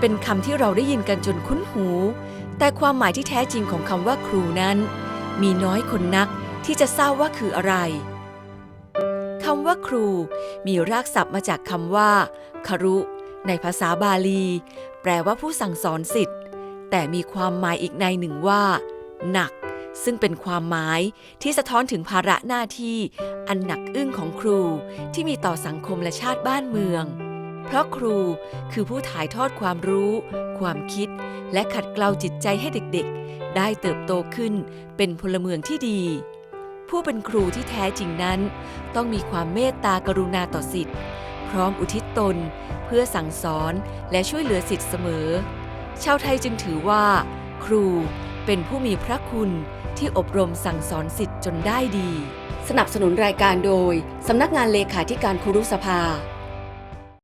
เป็นคำที่เราได้ยินกันจนคุ้นหู แต่ความหมายที่แท้จริงของคำว่าครูนั้น มีน้อยคนนักที่จะทราบว่าคืออะไรคำว่าครู มีรากศัพท์มาจากคำว่าคารุ ในภาษาบาลี แปลว่าผู้สั่งสอนสิทธิ์แต่มีความหมายอีกในหนึ่งว่า หนัก ซึ่งเป็นความหมายที่สะท้อนถึงภาระหน้าที่ อันหนักอึ้งของครูที่มีต่อสังคมและชาติบ้านเมือง เพราะครูคือผู้ถ่ายทอดความรู้ ความคิด และขัดเกลาจิตใจให้เด็กๆ ได้เติบโตขึ้นเป็นพลเมืองที่ดี ผู้เป็นครูที่แท้จริงนั้น ต้องมีความเมตตากรุณาต่อสิทธิ์ พร้อมอุทิศตน เพื่อสั่งสอนและช่วยเหลือสิทธิ์เสมอ ชาวไทยจึงถือว่า ครูเป็นผู้มีพระคุณที่อบรมสั่งสอนสิทธิ์จนได้ดี สนับสนุนรายการโดย สำนักงานเลขาธิการครูรุสภา